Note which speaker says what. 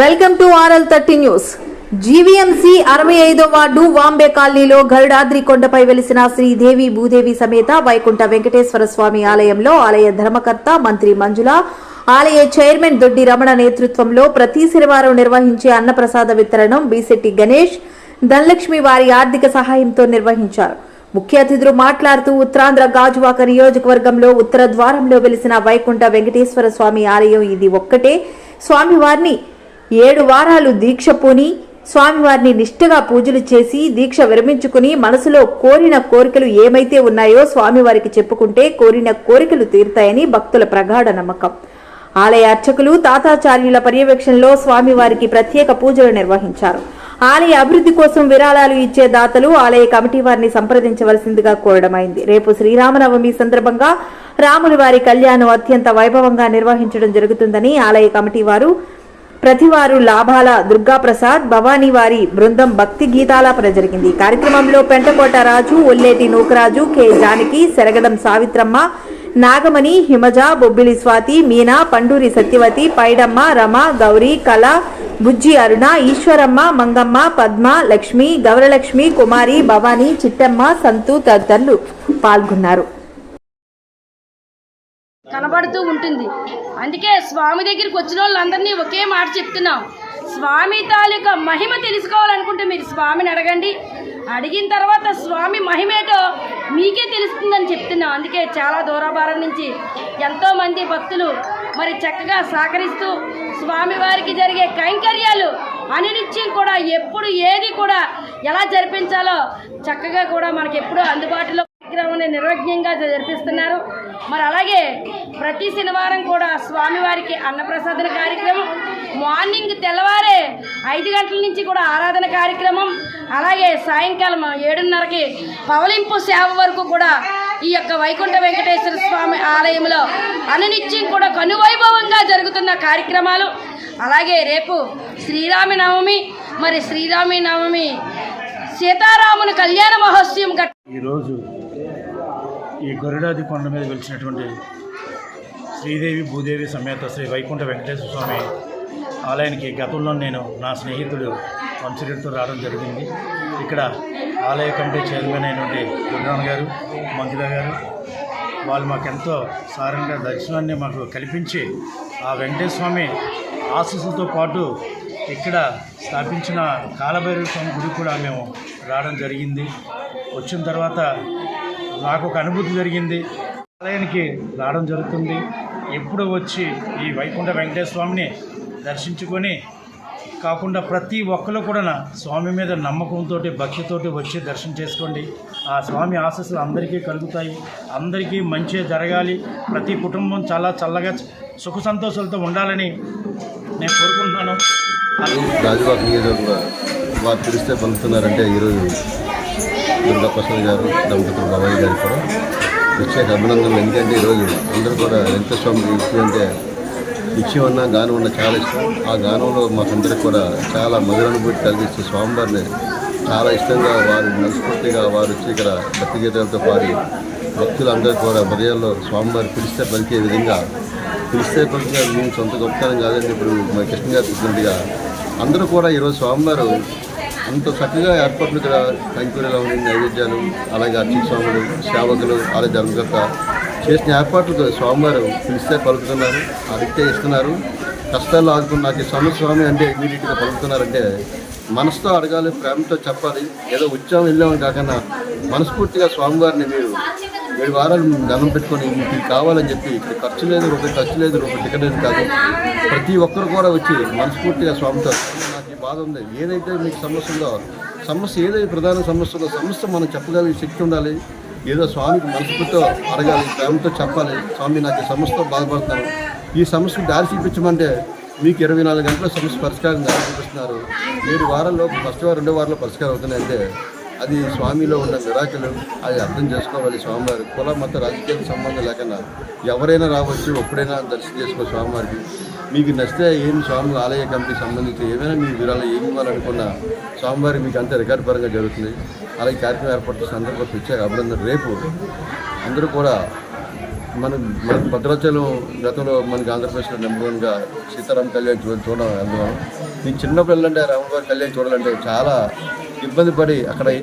Speaker 1: Welcome to RL thirty news. GVMC అరవై ఐదో ward Vambay కాలనీలో గరుడాద్రి కొండపై వెలిసిన శ్రీదేవి భూదేవి సమేత వైకుంఠ వెంకటేశ్వర స్వామి ఆలయంలో ఆలయ ధర్మకర్త మంత్రి మంజుల ఆలయ చైర్మన్ దొడ్డి రమణ నేతృత్వంలో ప్రతి శనివారం నిర్వహించే అన్నప్రసాద వితరణం బీసెట్టి గణేష్ ధనలక్ష్మి వారి ఆర్థిక సహాయంతో నిర్వహించారు. ముఖ్య అతిథులు మాట్లాడుతూ ఉత్తరాంధ్ర గాజువాక నియోజకవర్గంలో ఉత్తర ద్వారంలో వెలిసిన వైకుంఠ వెంకటేశ్వర స్వామి ఆలయం ఇది ఒక్కటే. స్వామివారిని ఏడు వారాలు దీక్ష పూని స్వామివారిని నిష్ఠగా పూజలు చేసి దీక్ష విరమించుకుని మనసులో కోరిన కోరికలు ఏమైతే ఉన్నాయో స్వామివారికి చెప్పుకుంటే కోరిన కోరికలు తీరుతాయని భక్తుల ప్రగాఢ నమ్మకం. ఆలయ అర్చకులు తాతాచార్యుల పర్యవేక్షణలో స్వామివారికి ప్రత్యేక పూజలు నిర్వహించారు. ఆలయ అభివృద్ధి కోసం విరాళాలు ఇచ్చే దాతలు ఆలయ కమిటీ వారిని సంప్రదించవలసిందిగా కోరడమైంది. రేపు శ్రీరామనవమి సందర్భంగా రాముల వారి కళ్యాణం అత్యంత వైభవంగా నిర్వహించడం జరుగుతుందని ఆలయ కమిటీ వారు ప్రతివారు లాభాల దుర్గాప్రసాద్ భవానీ వారి బృందం భక్తి గీతాల జరిగింది కార్యక్రమంలో పెంటకోట రాజు ఒల్లేటి నూకరాజు కె జానకి సెరగడం సావిత్రమ్మ నాగమణి హిమజ బొబ్బిలి స్వాతి మీనా పండూరి సత్యవతి పైడమ్మ రమ గౌరీ కళ బుజ్జి అరుణ ఈశ్వరమ్మ మంగమ్మ పద్మ లక్ష్మి గౌరలక్ష్మి కుమారి భవానీ చిట్టమ్మ సంతు తదితరులు పాల్గొన్నారు.
Speaker 2: కనబడుతూ ఉంటుంది. అందుకే స్వామి దగ్గరికి వచ్చిన వాళ్ళందరినీ ఒకే మాట చెప్తున్నాం. స్వామి తాలూకా మహిమ తెలుసుకోవాలనుకుంటే మీరు స్వామిని అడగండి. అడిగిన తర్వాత స్వామి మహిమేటో మీకే తెలుస్తుందని చెప్తున్నాం. అందుకే చాలా దూరభారం నుంచి ఎంతోమంది భక్తులు మరి చక్కగా సహకరిస్తూ స్వామివారికి జరిగే కైంకర్యాలు అనినిత్యం కూడా ఎప్పుడు ఏది కూడా ఎలా జరిపించాలో చక్కగా కూడా మనకి ఎప్పుడూ అందుబాటులో కార్యక్రమాన్ని జరిపిస్తున్నారు. మరి అలాగే ప్రతి శనివారం కూడా స్వామివారికి అన్నప్రసాదన కార్యక్రమం మార్నింగ్ తెల్లవారే ఐదు గంటల నుంచి కూడా ఆరాధన కార్యక్రమం అలాగే సాయంకాలం ఏడున్నరకి పవలింపు సేవ వరకు కూడా ఈ యొక్క వైకుంఠ వెంకటేశ్వర స్వామి ఆలయంలో అనునిత్యం కూడా కనువైభవంగా జరుగుతున్న కార్యక్రమాలు. అలాగే రేపు శ్రీరామి నవమి మరి శ్రీరామి నవమి సీతారాముని కళ్యాణ మహోత్సవం
Speaker 3: ఈరోజు ఈ గరుడాది కొండ మీద వెలిసినటువంటి శ్రీదేవి భూదేవి సమేత శ్రీ వైకుంఠ వెంకటేశ్వర స్వామి ఆలయానికి గతంలో నేను నా స్నేహితుడు వంశరెడ్డితో రావడం జరిగింది. ఇక్కడ ఆలయ కమిటీ చైర్మన్ అయినటువంటి దుర్గాన్ గారు మంజుల గారు వాళ్ళు మాకెంతో సారంగా దర్శనాన్ని మాకు కల్పించి ఆ వెంకటేశ్వర స్వామి ఆశీస్సులతో పాటు ఇక్కడ స్థాపించిన కాలభైరవ స్వామి గుడి కూడా మేము రావడం జరిగింది. వచ్చిన తర్వాత నాకు ఒక అనుభూతి జరిగింది. ఆలయానికి రావడం జరుగుతుంది. ఎప్పుడు వచ్చి ఈ వైకుంఠ వెంకటేశ్వర స్వామిని దర్శించుకొని కాకుండా ప్రతి ఒక్కరు కూడా స్వామి మీద నమ్మకంతో భక్తితోటి వచ్చి దర్శనం చేసుకోండి. ఆ స్వామి ఆశస్సులు అందరికీ కలుగుతాయి. అందరికీ మంచి జరగాలి. ప్రతి కుటుంబం చాలా చల్లగా సుఖ సంతోషాలతో ఉండాలని నేను కోరుకుంటున్నాను.
Speaker 4: రాజుబాబు వారు పిలిస్తే ఈరోజు దుర్గా ప్రసాద్ గారు దంపతులు బాబాయ్ గారు కూడా ప్రత్యేక అభినందనలు. ఎందుకంటే ఈరోజు అందరూ కూడా వెంకటస్వామి స్వామి అంటే ఇచ్చి అన్న గానం ఉన్న చాలా ఇష్టం. ఆ గానంలో మాకందరికి కూడా చాలా మధురానుభూతి కలిగిస్తూ స్వామివారిని చాలా ఇష్టంగా వారు మనస్ఫూర్తిగా వారు వచ్చి ఇక్కడ భక్తిగీతాలతో పాడి భక్తులందరూ కూడా హృదయాల్లో స్వామివారి పిలిస్తే పలికే విధంగా పిలిస్తే పలికి మేము సొంత గొప్పతనం కాదని ఇప్పుడు మా కృష్ణ గారు చెప్పినట్టుగా అందరూ కూడా ఈరోజు స్వామివారు అంత చక్కగా ఏర్పాట్లు ఇక్కడ కంకూరలో ఉండే నైవేద్యాలు అలాగే అర్చక స్వాములు సేవకులు అలాగే ధర్మకర్త చేసిన ఏర్పాట్లకు స్వామివారు పిలిస్తే పలుకుతున్నారు అడిగితే ఇస్తున్నారు. కష్టాల్లో ఆదుకున్న నాకు ఈ స్వామి అంటే ఇమీడియట్గా పలుకుతున్నారంటే మనసుతో అడగాలి ప్రేమతో చెప్పాలి ఏదో ఉత్సవం వెళ్ళామని కాకుండా మనస్ఫూర్తిగా స్వామివారిని మీరు ఏడు వారాలు దండం పెట్టుకొని మీకు కావాలని చెప్పి ఇక్కడ ఖర్చు లేదు రూపాయి ఖర్చు లేదు రూపాయి టికెట్ లేదు కాదు. ప్రతి ఒక్కరు కూడా వచ్చి మనస్ఫూర్తిగా స్వామితో బాధ ఉంది. ఏదైతే మీకు సమస్య ఉందో సమస్య ఏదైతే ప్రధాన సమస్య ఉందో సమస్య మనం చెప్పగలిగే శక్తి ఉండాలి. ఏదో స్వామికి మనసుతో అడగాలి ప్రేమతో చెప్పాలి స్వామి నాకు ఈ సమస్యతో బాధపడుతున్నాను ఈ సమస్యకు దారి చూపించమంటే మీకు ఇరవై నాలుగు గంటల సమస్య పరిష్కారం దారి చూపిస్తున్నారు ఏడు వారాల్లో ఫస్ట్ వారం రెండో వారంలో పరిష్కారం అవుతున్నాయంటే అది స్వామిలో ఉన్న విరాకులు అది అర్థం చేసుకోవాలి స్వామివారి. కుల మత రాజకీయ సంబంధం లేకుండా ఎవరైనా రావచ్చు ఎప్పుడైనా దర్శనం చేసుకో స్వామివారికి మీకు నచ్చితే ఏం స్వామి ఆలయ కమిటీ సంబంధించి ఏమైనా మీ వివరాలు ఏమి ఇవ్వాలనుకున్న స్వామివారి మీకు అంతా రికార్డు పరంగా జరుగుతుంది. అలాగే కార్యక్రమం ఏర్పాటు సందర్భంగా అందరూ కూడా ప్రత్యేక అభినందన. రేపు అందరూ కూడా మనం మన భద్రాచలం గతంలో మనకి ఆంధ్రప్రదేశ్లో నెంబర్ వన్గా సీతారాం కళ్యాణ్ చూ చూడడం వెళ్దాం నేను చిన్నప్పుడు వెళ్ళంటే రామవారి కళ్యాణ్ చూడాలంటే చాలా ఇబ్బంది పడి అక్కడ